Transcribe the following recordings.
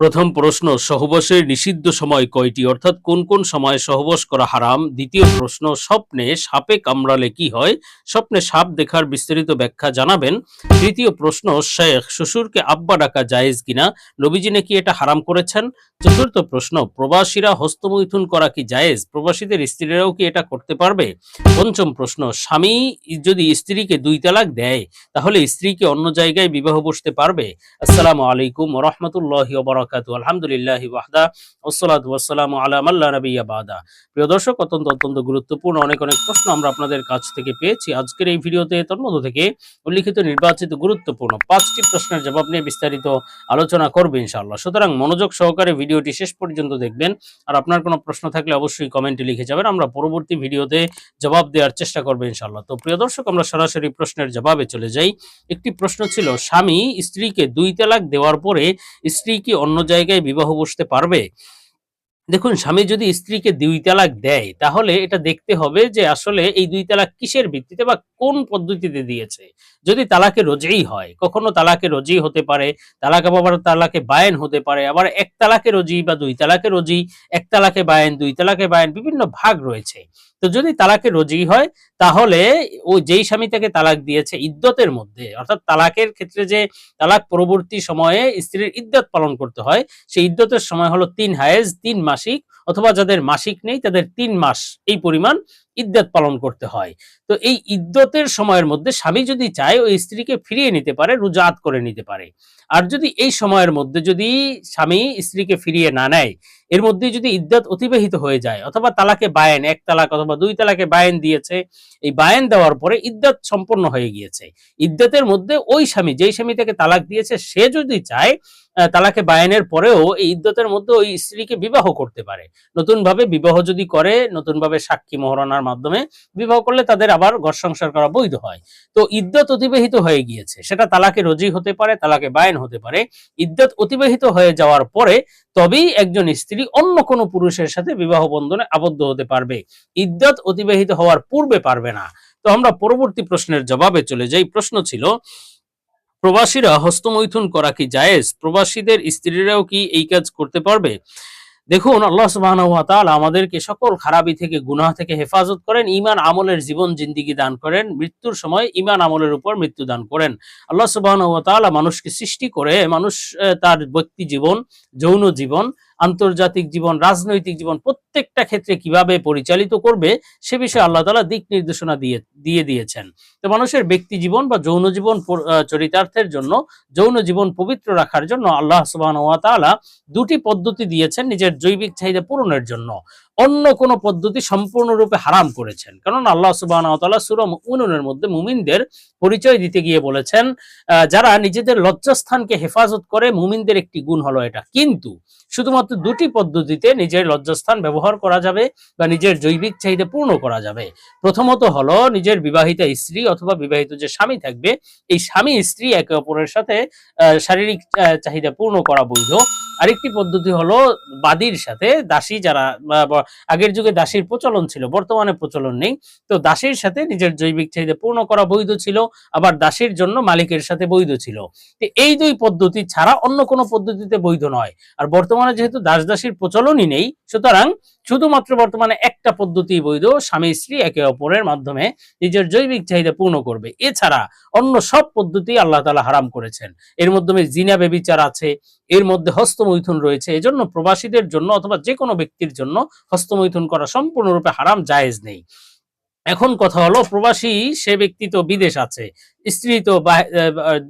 প্রথম প্রশ্ন, সহবাসের নিষিদ্ধ সময় কয়টি? অর্থাৎ কোন কোন সময় সহবাস করা হারাম? দ্বিতীয় প্রশ্ন, স্বপ্নে সাপে কামড়ালে কি হয়? স্বপ্নে সাপ দেখার বিস্তারিত ব্যাখ্যা জানাবেন। তৃতীয় প্রশ্ন, শেখ শ্বশুরকে আব্বা ডাকা জায়েজ কিনা? নবীজি নাকি এটা হারাম করেছেন? চতুর্থ প্রশ্ন, প্রবাসীরা হস্তমৈথুন করা কি জায়েজ? প্রবাসীদের স্ত্রীরাও কি এটা করতে পারবে? পঞ্চম প্রশ্ন, স্বামী যদি স্ত্রীকে দুই তালাক দেয়, তাহলে স্ত্রীকে অন্য জায়গায় বিবাহ বসতে পারবে? আসসালামু আলাইকুম রহমতুল্লাহ গুরুত্বপূর্ণ অনেক অনেক প্রশ্ন আমরা আপনাদের কাছ থেকে পেয়েছি। আজকের এই ভিডিওতে থেকে উল্লিখিত, নির্বাচিত, গুরুত্বপূর্ণ পাঁচটি প্রশ্নের জবাব নিয়ে বিস্তারিত আলোচনা করবে সুতরাং মনোযোগ সহকারে ভিডিওটি শেষ পর্যন্ত দেখবেন। আর আপনার কোনো প্রশ্ন থাকলে অবশ্যই কমেন্টে লিখে যাবেন। আমরা পরবর্তী ভিডিওতে জবাব দেওয়ার চেষ্টা করব ইনশাআল্লাহ। তো প্রিয় দর্শক, আমরা সরাসরি প্রশ্নের জবাবে চলে যাই। একটি প্রশ্ন ছিল, স্বামী স্ত্রীকে দুই তালাক দেওয়ার পরে স্ত্রী কি অন্য জায়গায় বিবাহ বসতে পারবে? দেখুন, স্বামী যদি স্ত্রীকে দুই তালাক দেয়, তাহলে এটা দেখতে হবে যে আসলে এই দুই তালাক কিসের ভিত্তিতে বা কোন পদ্ধতিতে দিয়েছে? যদি তালাকে রোজেই হয়, কখনো তালাকে রোজেই হতে পারে, তালাক আবার তালাকে বায়েন হতে পারে, আবার এক তালাকে রোজি বা দুই তালাকে রোজি এক তালাকে বায়েন, দুই তালাকে বায়েন, বিভিন্ন ভাগ রয়েছে। তো যদি তালাকে রোজি হয়, তাহলে ও যেই স্বামী তাকে তালাক দিয়েছে ইদ্যতের মধ্যে, অর্থাৎ তালাকের ক্ষেত্রে যে তালাক পরবর্তী সময়ে স্ত্রীর ইদ্যত পালন করতে হয়, সেই ইদ্যতের সময় হলো তিন হায়েজ, তিন মাসিক অথবা যাদের মাসিক নেই, তাদের তিন মাস এই পরিমাণ ইদ্যত পালন করতে হয়। তো এই ইদ্যতের সময়ের মধ্যে স্বামী যদি চায়, ওই স্ত্রীকে ফিরিয়ে নিতে পারে, রুজাত করে নিতে পারে। আর যদি এই সময়ের মধ্যে যদি স্বামী স্ত্রীকে ফিরিয়ে না নেয়, এর মধ্যে যদি ইদ্যত অতিবাহিত হয়ে যায়, অথবা তালাকে বায়েন, এক তালাক অথবা দুই তালাকে বায়েন দিয়েছে, এই বায়েন দেওয়ার পরে ইদ্যত সম্পন্ন হয়ে গিয়েছে। ইদ্যতের মধ্যে ওই স্বামী, যেই স্বামী তাকে তালাক দিয়েছে, সে যদি চায় তালাকে বায়েনের পরেও এই ইদ্যতের মধ্যে ওই স্ত্রীকে বিবাহ করতে পারে। নতুন ভাবে বিবাহ যদি করে নতুন ভাবে সাক্ষী মহরণার মাধ্যমে বিবাহ করলে তাদের আবার ঘর সংসার করা বৈধ হয়। তো ইদ্যত অতিবাহিত হয়ে গিয়েছে। সেটা তালাকে রোজি হতে পারে, তালাকে বায়েন হতে পারে। ইদ্যত অতিবাহিত হয়ে যাওয়ার পরে তবেই একজন স্ত্রী অন্য কোনো পুরুষের সাথে বিবাহ বন্ধনে আবদ্ধ হতে পারবে। ইদ্যত অতিবাহিত হওয়ার পূর্বে পারবে না। তো আমরা পরবর্তী প্রশ্নের জবাবে চলে যাই। প্রশ্ন ছিল প্রবাসীরা হস্তমৈথুন করা কি জায়েজ? প্রবাসীদের স্ত্রীরাও কি এই কাজ করতে পারবে? দেখুন, আল্লাহ তাআলা আমাদেরকে সকল খারাপি থেকে, গুনাহ থেকে হেফাজত করেন ইমান আমলের জীবন জিন্দিগি দান করেন, মৃত্যুর সময় ইমান আমলের উপর মৃত্যু দান করেন। আল্লাহ তাআলা মানুষকে সৃষ্টি করে, মানুষ তার ব্যক্তি জীবন, যৌন জীবন আন্তর্জাতিক জীবন, রাজনৈতিক জীবন, প্রত্যেকটা ক্ষেত্রে কীভাবে পরিচালিত করবে, সে বিষয়ে আল্লাহ তালা দিক নির্দেশনা দিয়ে দিয়ে দিয়েছেন। তো মানুষের ব্যক্তি জীবন বা যৌন জীবন চরিতার্থের জন্য, যৌন জীবন পবিত্র রাখার জন্য আল্লাহ সুবাহ দুটি পদ্ধতি দিয়েছেন নিজের জৈবিক চাহিদা পূরণের জন্য। অন্য কোন পদ্ধতি সম্পূর্ণরূপে হারাম করেছেন। কারণ আল্লাহ সুবহানাহু ওয়া তাআলা সূরা মুমিনুনের মধ্যে মুমিনদের পরিচয় দিতে গিয়ে বলেছেন যারা নিজেদের লজ্জাস্থানকে হেফাজত করে মুমিনদের একটি গুণ হলো এটা। কিন্তু শুধুমাত্র দুটি পদ্ধতিতে নিজের লজ্জাস্থান ব্যবহার করা যাবে বা নিজের জৈবিক চাহিদা পূর্ণ করা যাবে। প্রথমত হলো নিজের বিবাহিতা স্ত্রী অথবা বিবাহিত যে স্বামী থাকবে, এই স্বামী স্ত্রী একে অপরের সাথে শারীরিক চাহিদা পূর্ণ করা বৈধ। আরেকটি পদ্ধতি হলো বাদীর সাথে দাসী যারা আগের যুগে দাসীর প্রচলন ছিল, বর্তমানে প্রচলন নেই। তো দাসীর সাথে নিজের জৈবিক চাহিদা পূর্ণ করা বৈধ ছিল, আবার দাসীর জন্য মালিকের সাথে বৈধ ছিল। এই দুই পদ্ধতি ছাড়া অন্য কোনো পদ্ধতিতে বৈধ নয়। আর বর্তমানে যেহেতু দাস দাসীর প্রচলনই নেই সুতরাং শুধুমাত্র বর্তমানে একটা পদ্ধতি বৈধ, স্বামী স্ত্রী একে অপরের মাধ্যমে নিজের জৈবিক চাহিদা পূর্ণ করবে। এছাড়া অন্য সব পদ্ধতি আল্লাহ তালা হারাম করেছেন। এর মাধ্যমে জিনা বেবিচার আছে, এর মধ্যে হস্তমৈথুন রয়েছে। এজন্য প্রবাসীদের জন্য অথবা যে কোনো ব্যক্তির জন্য হস্তমৈথুন করা সম্পূর্ণরূপে হারাম জায়েজ নেই। এখন কথা হলো, প্রবাসী সে ব্যক্তি তো বিদেশ আছে স্ত্রী তো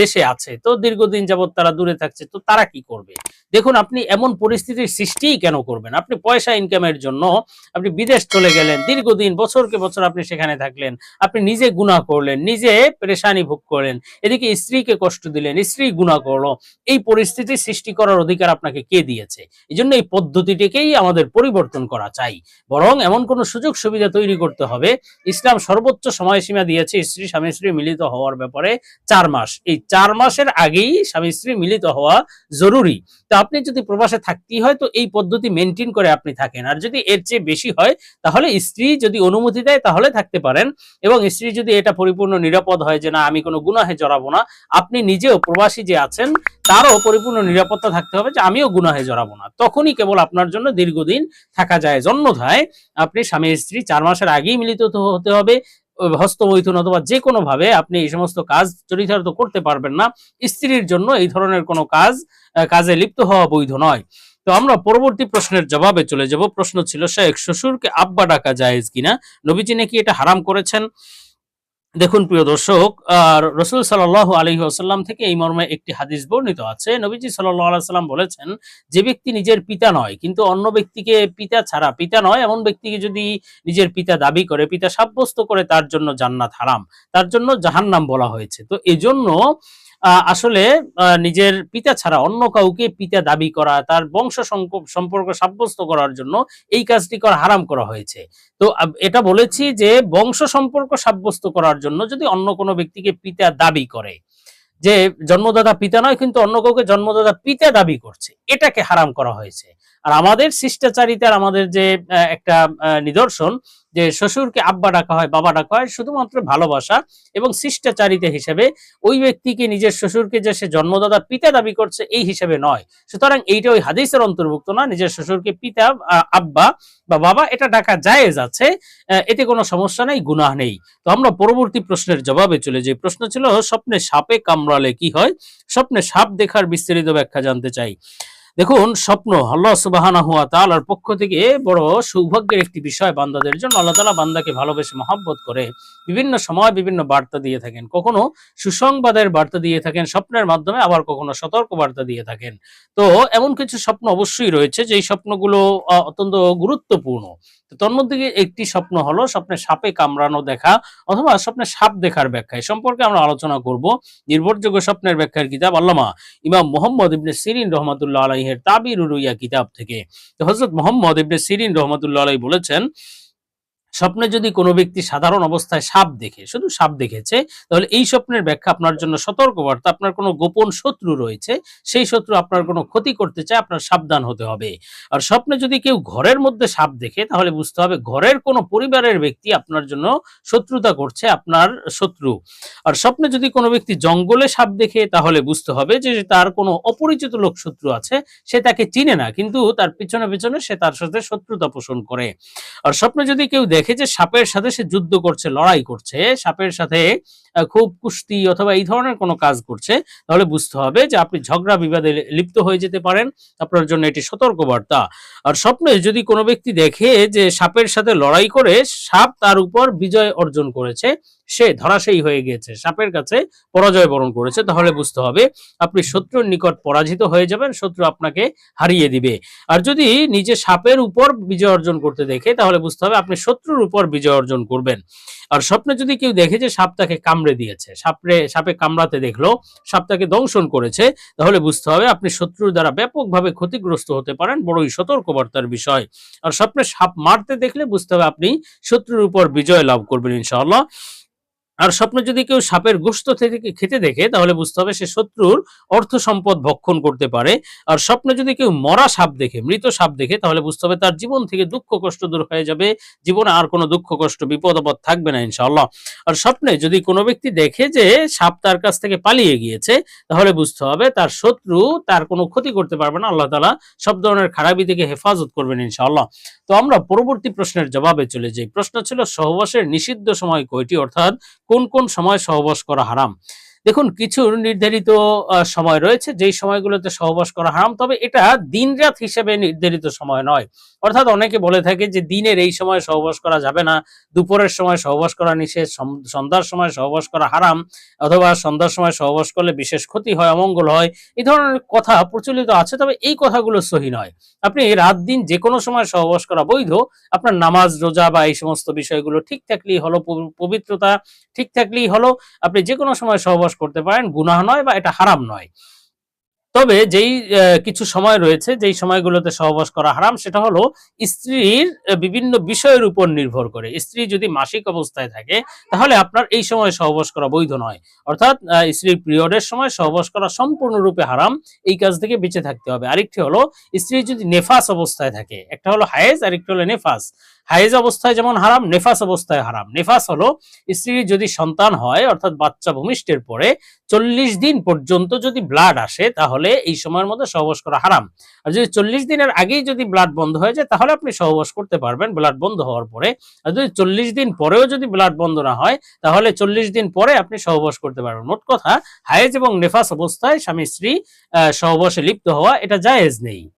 দেশে আছে, তো দীর্ঘদিন যাবত তারা দূরে থাকছে, তো তারা কি করবে? দেখুন, আপনি এমন পরিস্থিতির সৃষ্টিই কেন করবেন? আপনি পয়সা ইনকামের জন্য আপনি বিদেশ চলে গেলেন, দীর্ঘদিন, বছরকে বছর আপনি সেখানে থাকলেন, আপনি নিজে গুনাহ করলেন, নিজে পেরেশানি ভোগ করলেন, এদিকে স্ত্রীকে কষ্ট দিলেন, স্ত্রী গুনাহ করল, এই পরিস্থিতি সৃষ্টি করার অধিকার আপনাকে কে দিয়েছে? এই জন্য এই পদ্ধতিটিকেই আমাদের পরিবর্তন করা চাই। বরং এমন কোনো সুযোগ সুবিধা তৈরি করতে হবে, ইসলাম সর্বোচ্চ সময়সীমা দিয়েছে স্ত্রী স্বামী স্ত্রী মিলিত হওয়ার ব্যাপারে চার মাস। এই চার মাসের আগেই স্বামী স্ত্রী মিলিত হওয়া জরুরি। তো আপনি যদি প্রবাসে থাকতেই হয়, তো এই পদ্ধতি মেনটেন করে আপনি থাকেন। আর যদি এর চেয়ে বেশি হয়, তাহলে স্ত্রী যদি অনুমতি দেয়, তাহলে থাকতে পারেন। এবং স্ত্রী যদি এটা পরিপূর্ণ নিরাপদ হয় যে, না, আমি কোনো গুনাহে জড়াবো না। আপনি নিজেও প্রবাসী যে আছেন, তারও পরিপূর্ণ নিরাপত্তা থাকতে হবে যে, আমিও গুনাহে জড়াবো না। তখনই কেবল আপনার জন্য দীর্ঘদিন থাকা যায়। জন্মধায় আপনি স্বামী স্ত্রী চার মাসের আগেই মিলিত হতে হবে। হস্তমৈথুন অথবা যে কোনো ভাবে আপনি এই সমস্ত কাজ চরিতার্থ করতে পারবেন না, স্ত্রীর জন্য এই ধরনের কোনো কাজ কাজে লিপ্ত হওয়া বৈধ নয়। তো আমরা পরবর্তী প্রশ্নের জবাবে চলে যাব। প্রশ্ন ছিল, শেখ শ্বশুরকে আব্বা ডাকা জায়েজ কিনা? নবীজি নাকি এটা হারাম করেছেন? দেখুন, প্রিয় দর্শক, আর রসুল সাল্লাহ আলহি আসাল্লাম থেকে এই মর্মে একটি হাদিস বর্ণিত আছে। নবীজি সাল্লাহ আলাইসাল্লাম বলেছেন, যে ব্যক্তি নিজের পিতা নয়, কিন্তু অন্য ব্যক্তিকে পিতা ছাড়া পিতা নয়, এমন ব্যক্তিকে যদি নিজের পিতা দাবি করে, পিতা সাব্যস্ত করে, তার জন্য জান্নাত হারাম, তার জন্য জাহান্নাম বলা হয়েছে। তো এজন্য আসলে নিজের পিতা ছাড়া অন্য কাউকে পিতা দাবি করা, তার বংশ সম্পর্ক সাব্যস্ত করার জন্য এই কাজটি করা হারাম করা হয়েছে। তো এটা বলেছি যে, বংশ সম্পর্ক সাব্যস্ত করার জন্য যদি অন্য কোনো ব্যক্তিকে পিতা দাবি করে, যে, জন্মদাতা পিতা নয়, কিন্তু অন্য কাউকে জন্মদাতা পিতা দাবি করছে, এটাকে হারাম করা হয়েছে। আর আমাদের শিষ্টাচারিতার আমাদের যে একটা নিদর্শন যে শ্বশুরকে আব্বা ডাকা হয়, বাবা ডাকা হয়, শুধুমাত্র ভালোবাসা এবং শিষ্টাচারিতা হিসেবে ওই ব্যক্তিকে, নিজের শ্বশুরকে যে সে জন্মদাতা পিতা দাবি করছে, এই হিসেবে নয়। সুতরাং এইটা ওই হাদিসের অন্তর্ভুক্ত না, নিজের শ্বশুরকে পিতা আব্বা বা বাবা, এটা ডাকা জায়েজ আছে এতে কোনো সমস্যা নেই, গুনাহ নেই। তো আমরা পরবর্তী প্রশ্নের জবাবে চলে যে প্রশ্ন ছিল, স্বপ্নে সাপে কামড়ালে কি হয়? স্বপ্নে সাপ দেখার বিস্তারিত ব্যাখ্যা জানতে চাই। দেখুন, স্বপ্ন আল্লাহ সুবাহানা হুয়া তাআলার পক্ষ থেকে বড় সৌভাগ্যের একটি বিষয় বান্দাদের জন্য। আল্লাহ তাআলা বান্দাকে ভালোবেসে মহাব্বত করে বিভিন্ন সময় বিভিন্ন বার্তা দিয়ে থাকেন। কখনো সুসংবাদের বার্তা দিয়ে থাকেন, স্বপ্নের মাধ্যমে আবার কখনো সতর্ক বার্তা দিয়ে থাকেন। তো এমন কিছু স্বপ্ন অবশ্যই রয়েছে, যেই স্বপ্নগুলো অত্যন্ত গুরুত্বপূর্ণ। তন্মধ্যে একটি স্বপ্ন হলো স্বপ্নে সাপে কামড়ানো দেখা অথবা স্বপ্নে সাপ দেখার ব্যাখ্যা। এ সম্পর্কে আমরা আলোচনা করব। নির্ভরযোগ্য স্বপ্নের ব্যাখ্যার কিতাব আল্লামা ইমাম মোহাম্মদ ইবনে সিরিন রহমাতুল্লাহ আলাইহের তাবির রুইয়া কিতাব থেকে। হজরত মোহাম্মদ ইবনে সিরিন রহমতুল্লাহ বলেছেন স্বপ্নে যদি কোনো ব্যক্তি সাধারণ অবস্থায় সাপ দেখে, শুধু সাপ দেখেছে, তাহলে এই স্বপ্নের ব্যাখ্যা আপনার জন্য সতর্কবার্তা। আপনার কোনো গোপন শত্রু রয়েছে, সেই শত্রু আপনার কোনো ক্ষতি করতে চায়, আপনার সাবধান হতে হবে। আর স্বপ্নে যদি কেউ ঘরের মধ্যে সাপ দেখে, তাহলে বুঝতে হবে ঘরের কোনো পরিবারের ব্যক্তি আপনার জন্য শত্রুতা করছে, আপনার শত্রু। আর স্বপ্নে যদি কোনো ব্যক্তি জঙ্গলে সাপ দেখে, তাহলে বুঝতে হবে যে তার কোনো অপরিচিত লোক শত্রু আছে, সে তাকে চিনে না, কিন্তু তার পিছনে পিছনে সে তার সাথে শত্রুতা পোষণ করে। আর স্বপ্নে যদি কেউ দেখে যে সাপের সাথে সে যুদ্ধ করছে, লড়াই করছে, সাপের সাথে খুব কুস্তি অথবা এই ধরনের কোনো কাজ করছে, তাহলে বুঝতে হবে যে আপনি ঝগড়া বিবাদে লিপ্ত হয়ে যেতে পারেন, আপনার জন্য এটি সতর্কবার্তা। আর স্বপ্নে যদি কোনো ব্যক্তি দেখে যে সাপের সাথে লড়াই করে, সাপ তার উপর বিজয় অর্জন করেছে সে ধরাশায়ী হয়ে গিয়েছে, সাপের কাছে পরাজয় বরণ করেছে, তাহলে বুঝতে হবে আপনি শত্রুর নিকট পরাজিত হয়ে যাবেন, শত্রু আপনাকে হারিয়ে দিবে। আর যদি নিজে সাপের উপর বিজয় অর্জন করতে দেখে, তাহলে বুঝতে হবে আপনি শত্রুর উপর বিজয় অর্জন করবেন। আর স্বপ্নে যদি কেউ দেখে যে সাপ তাকে কামড়ে দিয়েছে, সাপরে, সাপে কামড়াতে দেখল, সাপ তাকে দংশন করেছে, তাহলে বুঝতে হবে আপনি শত্রুর দ্বারা ব্যাপকভাবে ক্ষতিগ্রস্ত হতে পারেন, বড়ই সতর্কবার্তার বিষয়। আর স্বপ্নে সাপ মারতে দেখলে বুঝতে হবে আপনি শত্রুর উপর বিজয় লাভ করবেন, ইনশাআল্লাহ। আর স্বপ্ন যদি কেউ সাপের গোস্ত থেকে খেতে দেখে, তাহলে বুঝতে হবে সে শত্রুর অর্থ সম্পদ ভক্ষণ করতে পারে। আর স্বপ্নে যদি কেউ মরা সাপ দেখে, মৃত সাপ দেখে, তাহলে বুঝতে হবে তার জীবন থেকে দুঃখ কষ্ট দূর হয়ে যাবে। জীবনে আর কোনো দুঃখ কষ্ট, বিপদ, আপদ থাকবে না, ইনশাআল্লাহ। আর স্বপ্নে যদি কোনো ব্যক্তি দেখে যে সাপ তার কাছ থেকে পালিয়ে গিয়েছে, তাহলে বুঝতে হবে তার শত্রু তার কোনো ক্ষতি করতে পারবে না। আল্লাহ তালা সব ধরনের খারাপি থেকে হেফাজত করবেন, ইনশাআল্লাহ। তো আমরা পরবর্তী প্রশ্নের জবাবে চলে যাই। প্রশ্ন ছিল, সহবাসের নিষিদ্ধ সময় কয়টি? অর্থাৎ কোন কোন সময় সহবাস করা হারাম? দেখুন, কিছু নির্ধারিত সময় রয়েছে। যেই সময়গুলোতে সহবাস করা হারাম, তবে এটা দিনরাত হিসেবে নির্ধারিত সময় নয়। অর্থাৎ অনেকে বলে থাকে যে, দিনের এই সময় সহবাস করা যাবে না, দুপুরের সময় সহবাস করা নিষেধ সন্ধ্যার সময় সহবাস করা হারাম, অথবা সন্ধ্যার সময় সহবাস করলে বিশেষ ক্ষতি হয়, অমঙ্গল হয়। এই ধরনের কথা প্রচলিত আছে, তবে এই কথাগুলো সহি নয়। আপনি রাত দিন যে কোনো সময় সহবাস করা বৈধ, আপনার নামাজ, রোজা বা এই সমস্ত বিষয়গুলো ঠিক থাকলেই হলো পবি- পবিত্রতা, ঠিক থাকলেই হলো আপনি যে কোনো সময় সহবাস করতে পারেন, গুনাহ নয় বা এটা হারাম নয়। তবে যেই কিছু সময় রয়েছে, যেই সময়গুলোতে সহবাস করা হারাম, সেটা হলো স্ত্রীর বিভিন্ন বিষয়ের উপর নির্ভর করে। স্ত্রী যদি মাসিক অবস্থায় থাকে, তাহলে আপনার এই সময় সহবাস করা বৈধ নয়। অর্থাৎ স্ত্রীর পিরিয়ডের সময় সহবাস করা সম্পূর্ণরূপে হারাম, এই কাজ থেকে বেঁচে থাকতে হবে। আরেকটি হলো, স্ত্রী যদি নেফাস অবস্থায় থাকে, একটা হলো হায়েজ, আরেকটি হলো নেফাস। হায়েজ অবস্থায় যেমন হারাম, নেফাস অবস্থায় হারাম। নেফাস হলো স্ত্রীর যদি সন্তান হয়, অর্থাৎ বাচ্চা ভূমিষ্ঠের পরে চল্লিশ দিন পর্যন্ত যদি ব্লাড আসে, তাহলে এই সময়ের মধ্যে সহবাস করা হারাম। আর যদি চল্লিশ দিনের আগেই যদি ব্লাড বন্ধ হয়ে যায়, তাহলে আপনি সহবাস করতে পারবেন ব্লাড বন্ধ হওয়ার পরে। আর যদি চল্লিশ দিন পরেও যদি ব্লাড বন্ধ না হয়, তাহলে চল্লিশ দিন পরে আপনি সহবাস করতে পারবেন। মোট কথা, হায়েজ এবং নেফাস অবস্থায় স্বামী স্ত্রী সহবাসে লিপ্ত হওয়া এটা জায়েজ নেই।